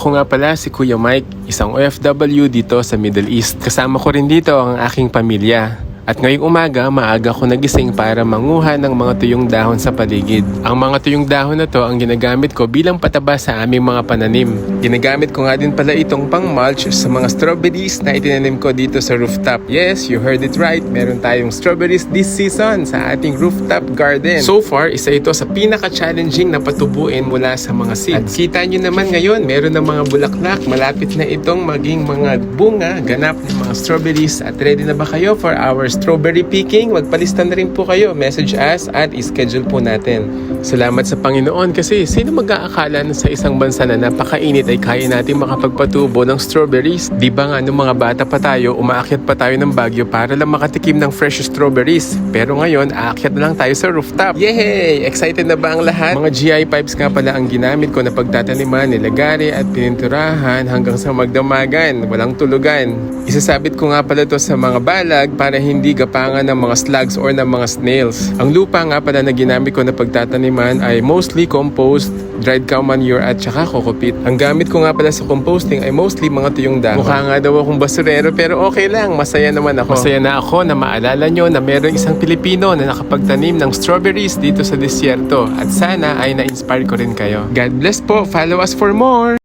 Ako nga pala si Kuya Mike, isang OFW dito sa Middle East. Kasama ko rin dito ang aking pamilya. At ngayong umaga, maaga ko nagising para manguha ng mga tuyong dahon sa paligid. Ang mga tuyong dahon na to ang ginagamit ko bilang pataba sa aming mga pananim. Ginagamit ko nga din pala itong pang mulch sa mga strawberries na itinanim ko dito sa rooftop. Yes, you heard it right. Meron tayong strawberries this season sa ating rooftop garden. So far, isa ito sa pinaka-challenging na patubuin mula sa mga seeds. At kita nyo naman ngayon, meron ng mga bulaklak. Malapit na itong maging mga bunga, ganap ng mga strawberries. At ready na ba kayo for our strawberry picking? Magpalista na rin po kayo. Message us at ischedule po natin. Salamat sa Panginoon kasi sino mag-aakala na sa isang bansa na napakainit ay kaya natin makapagpatubo ng strawberries? Di ba nga nung mga bata pa tayo, umaakyat pa tayo ng Baguio para lang makatikim ng fresh strawberries. Pero ngayon, aakyat na lang tayo sa rooftop. Yay! Excited na ba ang lahat? Mga GI pipes nga pala ang ginamit ko na pagtataniman, nilagari at pininturahan hanggang sa magdamagan, walang tulugan. Isasabit ko nga pala to sa mga balag para hindi gapangan ng mga slugs or ng mga snails. Ang lupa nga pala na ginamit ko na pagtataniman ay mostly compost, dried cow manure at saka kokopit. Ang gamit ko nga pala sa composting ay mostly mga tuyong dahon. Mukha nga daw akong basurero pero okay lang, masaya naman ako. Masaya na ako na maalala nyo na meron isang Pilipino na nakapagtanim ng strawberries dito sa disyerto at sana ay na-inspire ko rin kayo. God bless po, follow us for more!